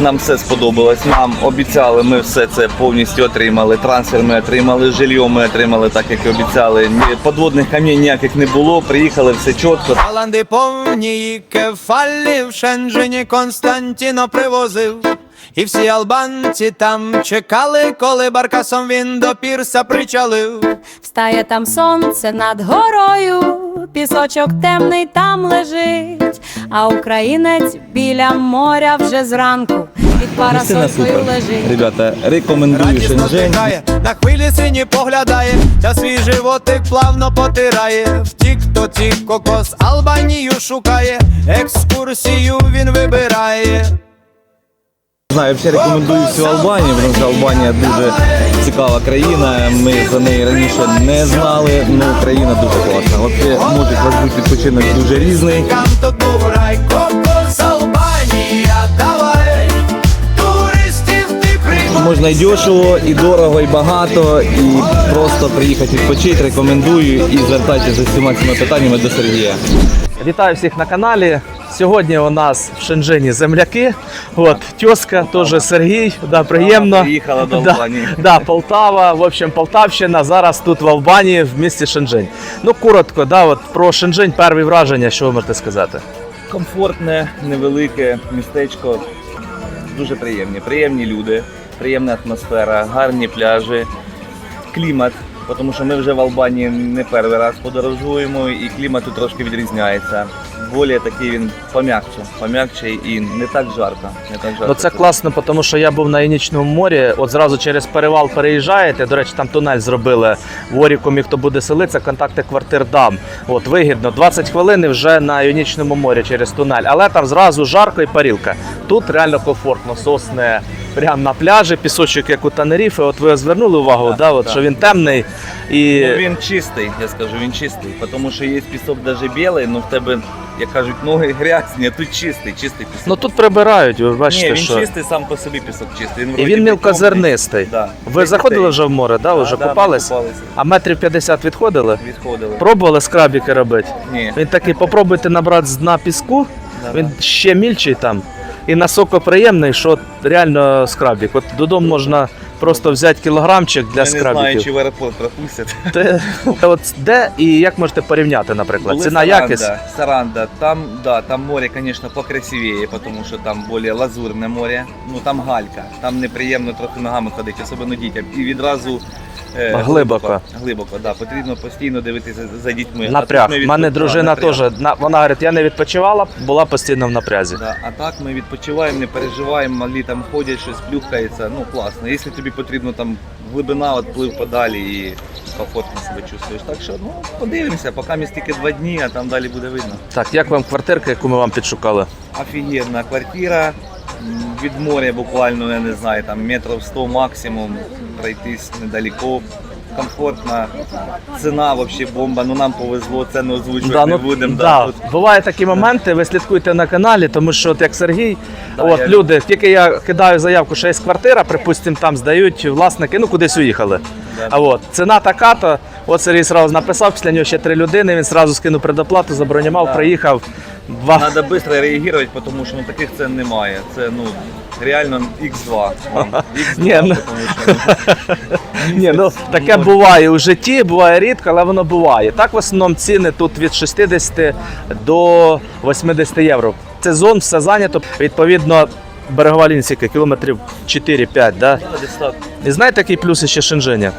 Нам все сподобалось. Нам обіцяли, ми все це повністю отримали. Трансфер ми отримали, жилье ми отримали так, як і обіцяли. Ні- Подводних камінь ніяких не було. Приїхали все чітко. Таланди повні кефалі в Шенжені Константіно привозив. І всі албанці там чекали, коли баркасом він до пірса причалив. Встає там сонце над горою, пісочок темний там лежить, а українець біля моря вже зранку під парасолькою лежить. Ребята, рекомендую Шенжень. на хвилі сині поглядає, та свій животик плавно потирає. Втік, то ті кокос Албанію шукає, екскурсію він вибирає. Знаю, взагалі рекомендую всю Албанію, тому що Албанія дуже цікава країна. Ми за неї раніше не знали. Ну, країна дуже класна. Взагалі, може, вас бути відпочинок дуже різний. Можна і дешево, і дорого, і багато, і просто приїхати відпочити. Рекомендую і звертайтеся за всіма цими питаннями до Сергія. Вітаю всіх на каналі. Сьогодні у нас в Шенжині земляки. От тьоска, теж Сергій. Да, приємно. приїхала до Албанії. Да, Полтава. В общем, Полтавщина. Зараз тут в Албанії, в місті Шенжень. Ну коротко, да, от про Шенжень перші враження, що ви можете сказати? Комфортне, невелике містечко. Дуже приємні. Приємні люди, приємна атмосфера, гарні пляжі, клімат. Тому що ми вже в Албанії не перший раз подорожуємо, і клімат тут трошки відрізняється. Более такий він пом'якче, пом'якче і не так жарко. Не так жарко. Ну це класно, тому що я був на Інічному морі. От зразу через перевал переїжджаєте. До речі, там тунель зробили в Орікумі, хто буде селитися, контакти квартир дам. От вигідно, 20 хвилин вже на Іонічному морі через тунель. Але там зразу жарко і парілка. Тут реально комфортно, сосне прямо на пляжі, пісочок, як у Танеріфи. От ви звернули увагу, да, от, так. що він темний і Ну, він чистий, я скажу, він чистий. Тому що є пісок навіть білий, але в тебе, як кажуть, ноги грязні, а тут чистий, чистий пісок. ну тут прибирають. Ви бачите, Ні, він що чистий сам по собі пісок чистий. Він і вроді він мілкозернистий. Да. Ви заходили вже в море, да, Да, вже да, ми купались? купалися. А метрів 50 відходили? Відходили. Пробували скрабіки робити? Ні. Він такий, попробуйте набрати з дна піску, Да. він ще мільчий там. І насоко приємний, що реально скрабік. От додому можна просто взяти кілограмчик для Я не знаю, скрабіків. чи в аеропорт пропустять. Те- От де і як можете порівняти, наприклад? Були Ціна Саранда, якість? Саранда, там, да, там море, конечно, покрасивее, потому що там більш лазурне море. Ну там галька, там неприємно трохи ногами ходити, особливо дітям. І відразу е, Глибоко. Глибоко, да. Потрібно постійно дивитися за дітьми. Напряг. У мене дружина теж. на- Вона говорить, я не відпочивала, була постійно в напрязі. Да, а так ми відпочиваємо, не переживаємо, малі там ходять, щось плюхається. Ну класно. Якщо тобі потрібно там глибина, от плив подалі і комфортно себе чувствуєш. Так що ну подивимося, поки ми тільки два дні, а там далі буде видно. Так, як вам квартирка, яку ми вам підшукали? Офігенна квартира. Від моря буквально, я не знаю, там метрів 100 максимум, пройтись недалеко. Комфортна ціна взагалі бомба. Ну нам повезло, ціну озвучувати не будемо. да. тут Бувають такі моменти, ви слідкуйте на каналі, тому що от як Сергій, Да, от я- люди, тільки я кидаю заявку, що є квартира, припустимо, там здають власники, ну кудись уїхали. Да. А от ціна така, то от Сергій одразу написав, після нього ще три людини, він одразу скинув предоплату, забронював, Да. приїхав. Два. Треба швидко реагувати, тому що ну, таких цен немає. Це ну реально X2. X2 Ні, ну. що, Ні, ну таке може. буває у житті, буває рідко, але воно буває. Так в основному ціни тут від 60 до 80 євро. Сезон все зайнято. Відповідно, берегова лінія скільки? кілометрів 4-5, да? ну. І знаєте, який плюс ще Шенжиня?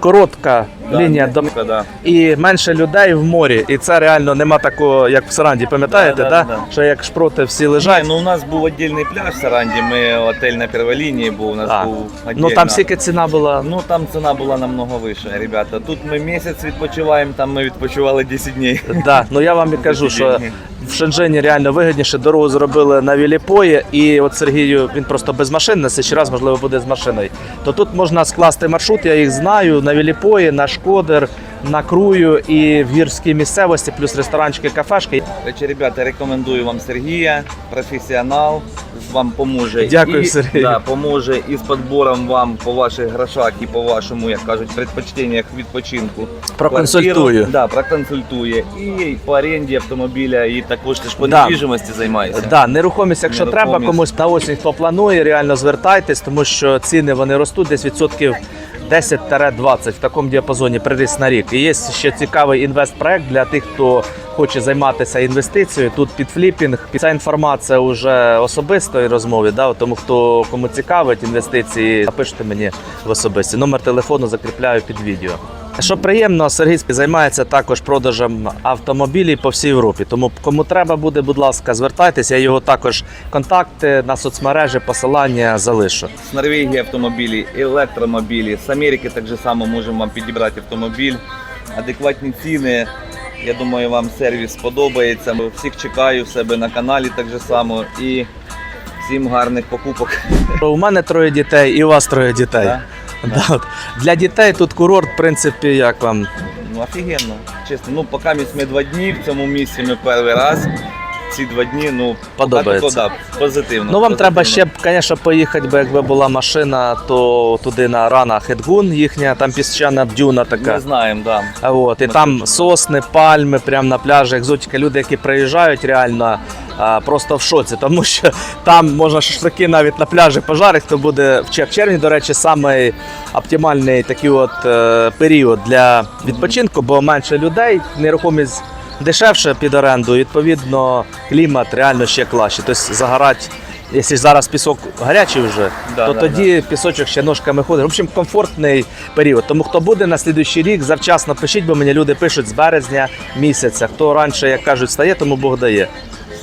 Коротка Да, лінія до ну, да. і менше людей в морі. І це реально нема такого, як в Саранді, пам'ятаєте, Да, да, да, да. що як шпроти всі Ні, лежать. ну у нас був віддільний пляж в Саранді, ми готель на первій лінії був, у нас А, був ну віддільно. там скільки ціна була. Ну там ціна була намного вища, ребята. Тут ми місяць відпочиваємо, там ми відпочивали 10 днів. Да, ну я вам і кажу, що. В Шенжені реально вигідніше. Дорогу зробили на Віліпої, і от Сергію він просто без машин, на ще раз, можливо, буде з машиною. То тут можна скласти маршрут, я їх знаю, на Віліпої, на Шкодер, на Крую і в гірській місцевості, плюс ресторанчики, кафешки. Речі, ребята, рекомендую вам Сергія, професіонал, вам поможе. Дякую, і, Сергій. Да, поможе і з підбором вам по ваших грошах і по вашому, як кажуть, предпочтеннях відпочинку. Проконсультує. Квартиру, Да, проконсультує. І по оренді автомобіля, і також теж по Да. недвіжимості займається. Да, нерухомість, якщо Нерухомість. треба комусь на осінь попланує, реально звертайтесь, тому що ціни вони ростуть десь відсотків 10-20 в такому діапазоні приріст на рік. І є ще цікавий інвестпроект для тих, хто хоче займатися інвестицією. Тут під фліпінг. Ця інформація вже особистої розмови. Да? Тому хто кому цікавить інвестиції, напишіть мені в особисті. Номер телефону закріпляю під відео. Що приємно, Сергій займається також продажем автомобілів по всій Європі. Тому кому треба буде, будь ласка, звертайтеся. Я його також контакти на соцмережі, посилання залишу. З Норвегії автомобілі, електромобілі. З Америки так же само можемо вам підібрати автомобіль. Адекватні ціни. Я думаю, вам сервіс сподобається. Всіх чекаю в себе на каналі так же само. І всім гарних покупок. У мене троє дітей, і у вас троє дітей. Да? Да, от. Для дітей тут курорт, в принципі, як вам. Ну, офігенно. Чесно, ну поки ми два дні в цьому місці ми перший раз. Ці два дні, ну, Подобається. поки да, позитивно. Ну вам треба позитивно. ще, звісно, поїхати, бо якби була машина, то туди на рана Хедгун їхня, там піщана бдюна така. Ми знаємо, да. А От, і там сосни, пальми, прямо на пляжі, екзотика. Люди, які приїжджають, реально просто в шоці, тому що там можна шашлики навіть на пляжі пожарити, то буде в чер- червні, до речі, самий оптимальний такий от е, період для відпочинку, бо менше людей, нерухомість дешевше під оренду, відповідно, клімат реально ще краще. Тобто загорати. Якщо зараз пісок гарячий вже, Да, то да, тоді пісочок ще ножками ходить. В общем, комфортний період. Тому хто буде на слідуючий рік, завчасно пишіть, бо мені люди пишуть з березня місяця. Хто раніше, як кажуть, стає, тому Бог дає.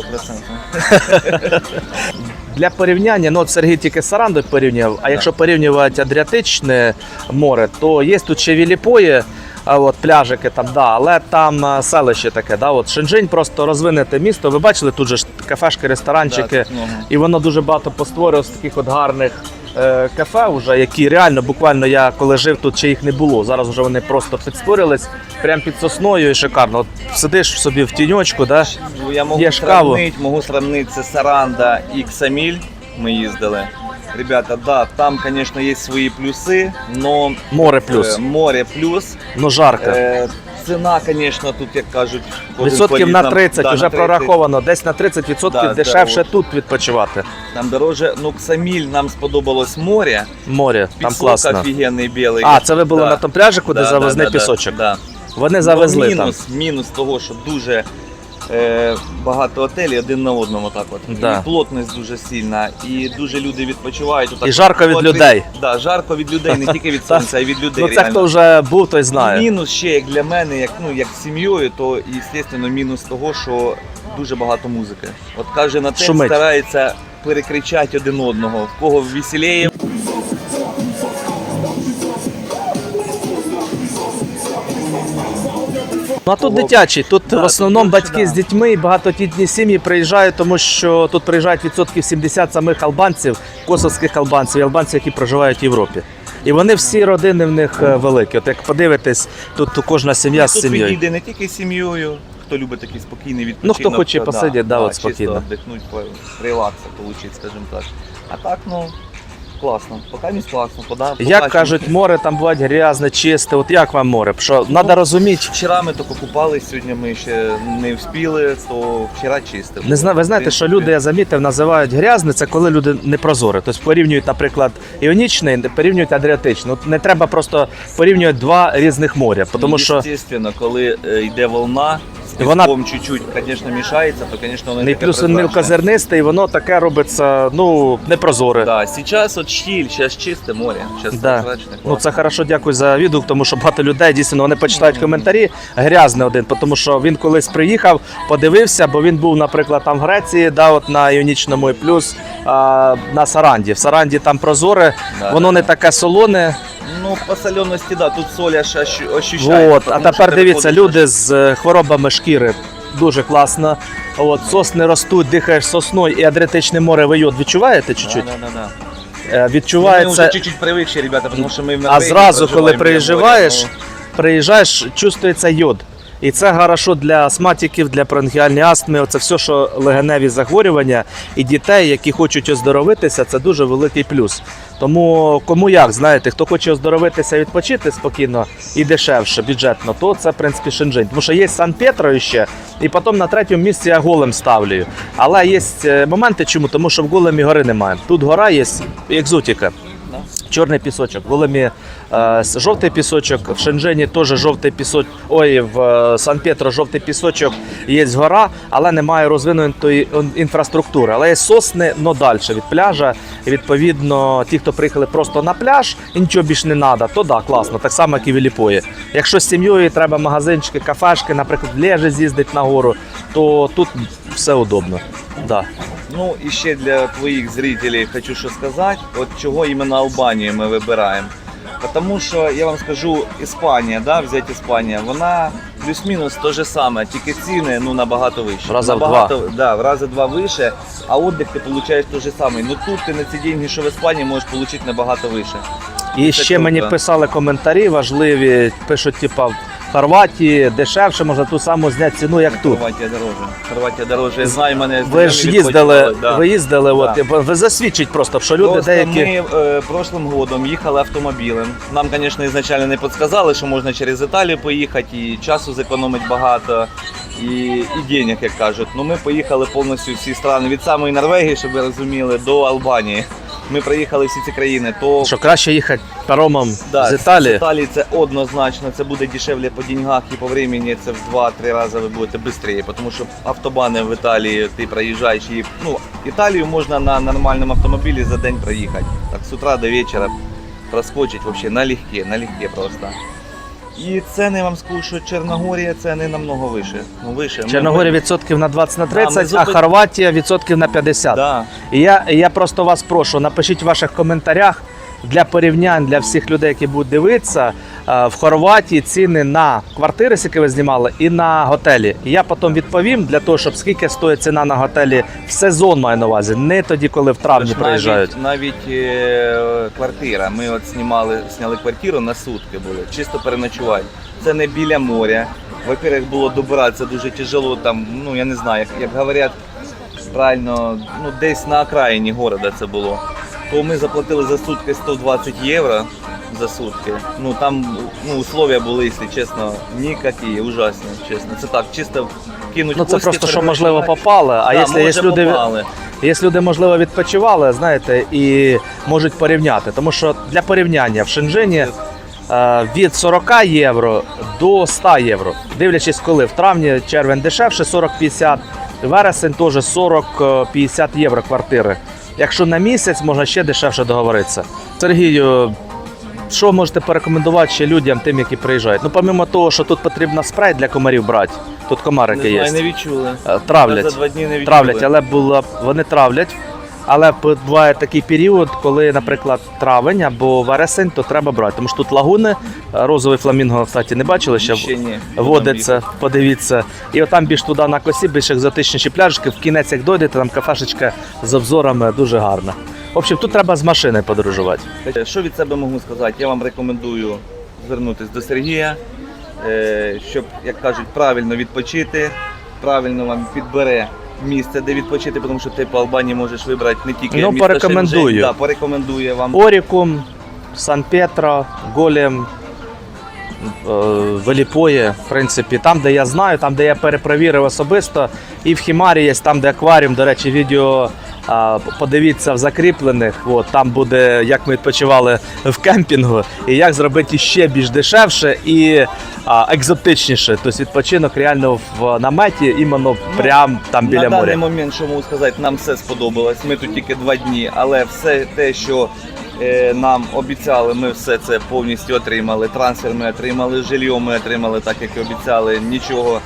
100%. Для порівняння, ну от Сергій тільки з порівняв, а якщо порівнювати Адріатичне море, то є тут ще Віліпої, от пляжики там, да, але там е, селище таке, да, от Шенжинь просто розвинете місто. Ви бачили тут же ж кафешки, ресторанчики, Да, і воно дуже багато постворював з таких от гарних кафе, вже, які реально буквально я коли жив тут, ще їх не було. Зараз вже вони просто підстворились прямо під сосною і шикарно. От сидиш собі в тіньочку, да? Ну, Я можу Є сравнити, можу сравнити це Саранда і Ксаміль. Ми їздили. Ребята, да, там, звісно, є свої плюси, но море плюс. е, море плюс. Ну жарко. Е, ціна, звісно, тут, як кажуть, Відсотків на там- 30 да, вже на 30. прораховано, десь на 30 відсотків Да, дешевше здорово. тут відпочивати. Там дороже, ну Ксаміль нам сподобалось море. Море, там Пісок класно. офігенний білий. А, це ви були Да. на тому пляжі, куди Да, завезли да, да, пісочок. Да. Вони завезли Ну, там. мінус, мінус того, що дуже е, багато готелів один на одному так от. Да. І плотність дуже сильна, і дуже люди відпочивають. Отак І жарко від три- людей. Да, жарко від людей, не тільки від сонця, а й від людей. Ну це реально. хто вже був, той І знає. Мінус ще як для мене, як ну як з сім'єю, то звісно мінус того, що дуже багато музики. От каже на те Шумить. старається перекричати один одного. В кого веселіє, Ну а тут дитячий, тут Да, в основному тут більше, батьки да. з дітьми і багатодітні сім'ї приїжджають, тому що тут приїжджають відсотків 70 самих албанців, косовських албанців, і албанців, які проживають в Європі. І вони всі родини в них е, великі. От як подивитись, тут кожна сім'я з тут сім'єю. відійде не тільки з сім'єю, хто любить такий спокійний відпочинок. Ну, хто хоче то, посидіти, да, от чисто спокійно. релакса отримати, скажімо так. А так, ну, класно. Поки не класно. Пода, Як кажуть, море там буває грязне, чисте. От як вам море? Що треба розуміти. Вчора ми тільки купались, сьогодні ми ще не вспіли, то вчора чисто. Не знаю, ви знаєте, що люди, я замітив, називають грязне, це коли люди не прозорі. Тобто порівнюють, наприклад, іонічне, порівнюють адріатичне. От не треба просто порівнювати два різних моря, тому що Естественно, коли е, йде волна, Вона- чуть-чуть, звісно, мішається, то, звісно, воно не таке плюс він прозрачне. мілкозернисте, і воно таке робиться, ну, непрозоре. Да, зараз от штіль, зараз чисте море, зараз Да. прозрачне. Ну це хорошо, дякую за відгук, тому що багато людей дійсно вони почитають коментарі. Грязне один, тому що він колись приїхав, подивився, бо він був, наприклад, там в Греції, да, от на Іонічному і плюс а, на Саранді. В Саранді там прозоре, Да, воно да, не да. таке солоне. Ну, по соленості, да, тут соль аж ощущається. От, а тепер дивіться, люди з е, хворобами шкіри. Дуже класно. От, сосни ростуть, дихаєш сосною і адретичне море вийод. Відчуваєте Да, чуть-чуть? да, да, да. Е, Ми вже чуть-чуть привикші, ребята, тому що ми в А зразу, коли приїжджаєш, приїжджаєш, чувствується йод. І це хорошо для астматиків, для бронхіальної астми. Це все, що легеневі захворювання і дітей, які хочуть оздоровитися, це дуже великий плюс. Тому кому як, знаєте, хто хоче оздоровитися, відпочити спокійно і дешевше, бюджетно, то це в принципі Шенжень. Тому що є Сан Петро ще, і потім на третьому місці я голем ставлю. Але є е, моменти, чому? Тому що в големі гори немає. Тут гора є екзотика. Чорний пісочок. В Големі е, жовтий пісочок, в Шенжені теж жовтий пісочок. Ой, в е, Сан-Петро жовтий пісочок, є гора, але немає розвинутої інфраструктури. Але є сосни, но далі від пляжа. І відповідно, ті, хто приїхали просто на пляж і нічого більше не треба, то да, класно, так само, як і в Ілліпої. Якщо з сім'єю треба магазинчики, кафешки, наприклад, Лежі з'їздити на гору, то тут все удобно. Да. Ну і ще для твоїх зрителей хочу що сказати, от чого іменно Албанію ми вибираємо. Тому що я вам скажу, Іспанія, да, взяти Іспанія, вона плюс-мінус те же саме, тільки ціни ну, набагато вище. В раза в набагато, Да, в рази два вище, а отдих ти отримуєш те же самий. Ну тут ти на ці деньги, що в Іспанії, можеш отримати набагато вище. І Це ще мені писали коментарі важливі. Пишуть, типа, в Хорватії дешевше, можна ту саму зняти ціну, як тут. Хорватія дороже. Хорватія дороже. Я знаю, мене Ви ж знайомі їздили, відпочивали, да. ви їздили, от, і ви засвідчить просто, що люди Просто деякі. ми е, прошлым годом їхали автомобілем. Нам, звісно, ізначально не підказали, що можна через Італію поїхати, і часу зекономить багато, і, і денег, як кажуть. Ну ми поїхали повністю всі страни від самої Норвегії, щоб ви розуміли, до Албанії. Ми проїхали всі ці країни. То Що краще їхати паромом да, з Італії. з Італії це однозначно, це буде дешевле по деньгах і по времени, це в 2-3 рази ви будете швидше, тому що автобани в Італії ти проїжджаєш і ну, Італію можна на нормальному автомобілі за день проїхати. Так з утра до вечора проскочить вообще налегке, налегке просто. І ціни, вам скажу, що Чорногорія це не намного вище. Ну, вище. Ми- Чорногорія відсотків на 20 на Да, ми 30, а Хорватія відсотків на 50. Да. І я, я просто вас прошу, напишіть в ваших коментарях для порівнянь для всіх людей, які будуть дивитися. Е, В Хорватії ціни на квартири, які ви знімали, і на готелі. І я потім відповім для того, щоб скільки стоїть ціна на готелі в сезон маю на увазі, не тоді, коли в травні Тож приїжджають. Навіть, навіть е, квартира. Ми от знімали, зняли квартиру на сутки були, чисто переночувати. Це не біля моря. Во-первых, було добиратися дуже тяжело, там, ну я не знаю, як, як говорять правильно, ну десь на окраїні міста це було. То ми заплатили за сутки 120 євро за сутки. Ну там ну, условия були, якщо чесно, ніякі, ужасні, чесно. Це так, чисто кинуть Ну це кості, просто що можливо попали. А Да, якщо є може, люди, попали. Є люди, можливо, відпочивали, знаєте, і можуть порівняти. Тому що для порівняння в Шенжені е, від 40 євро до 100 євро. Дивлячись, коли в травні червень дешевше 40-50, вересень теж 40-50 євро квартири. Якщо на місяць, можна ще дешевше договоритися. Сергію, що можете порекомендувати ще людям, тим, які приїжджають? Ну, помимо того, що тут потрібно спрей для комарів брати, тут комарики є. знаю, не відчули. Е, Травлять. За два дні не відчули. Травлять, але було, вони травлять. Але буває такий період, коли, наприклад, травень або вересень, то треба брати. Тому що тут лагуни, е, розовий фламінго, кстати, не бачили ще. Ще ні. Водиться, подивіться. І отам більш туди на косі, більш екзотичніші пляжики. В кінець, як дойдете, там кафешечка з обзорами дуже гарна. В общем, тут треба з машини подорожувати. Що від себе можу сказати? Я вам рекомендую звернутися до Сергія, е, щоб, як кажуть, правильно відпочити, правильно вам підбере місце, де відпочити, тому що ти по Албанії можеш вибрати не тільки Ну, місто порекомендую. Да, порекомендує вам. Орікум, Сан-Петро, Голем, е, Веліпоє, в принципі, там, де я знаю, там, де я перепровірив особисто, і в Хімарі є там, де акваріум, до речі, відео. Подивіться в закріплених, от, там буде, як ми відпочивали в кемпінгу, і як зробити ще більш дешевше і а, екзотичніше. Тобто відпочинок реально в наметі, іменно прямо там біля Ну, На даний моря. момент, що можу сказати, нам все сподобалось. Ми тут тільки два дні, але все те, що е, нам обіцяли, ми все це повністю отримали. Трансфер ми отримали, жилье ми отримали, так як і обіцяли. Нічого,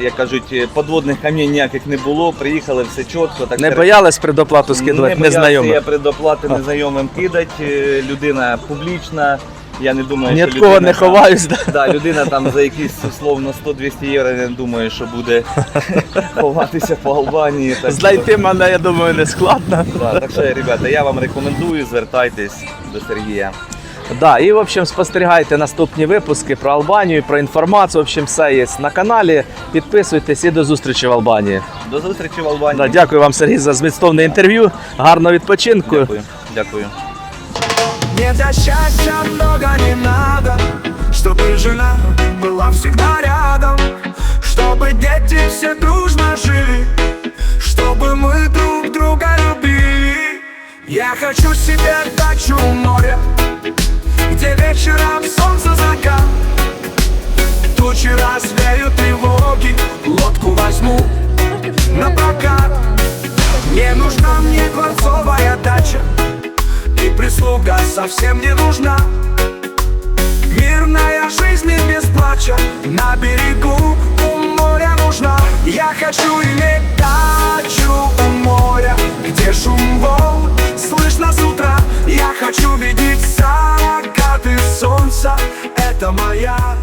як кажуть, е, подводних камінь ніяких не було. Приїхали все чітко. Так Не що- боялись предоплату скидувати не незнайомих? я предоплати незнайомим кидати. Людина публічна. Я не думаю, Ні що від кого людина не там- ховаюсь. Да? Да, людина там за якісь условно 100-200 євро я не думаю, що буде ховатися по Албанії. Так, що- Знайти мене, я думаю, не складно. Да, так що, ребята, я вам рекомендую, звертайтесь до Сергія. Да, і в общем спостерігайте наступні випуски про Албанію, про інформацію. В общем, все є на каналі. Підписуйтесь і до зустрічі в Албанії. До зустрічі в Албанії. Да, дякую вам, Сергій, за змістовне інтерв'ю. Гарного відпочинку. Дякую. Дякую. Мне для счастья много не надо Чтобы жена была всегда рядом Чтобы дети все дружно жили Чтобы мы друг друга любили Я хочу себе дачу у моря где вечером солнце закат. Тучи развеют тревоги, лодку возьму на прокат. Не нужна мне дворцовая дача И прислуга совсем не нужна. Мирная жизнь и без плача На берегу у моря нужна. Я хочу иметь дачу у моря Где шум волн слышно с утра. Я хочу видеть сага Ты солнца Это моя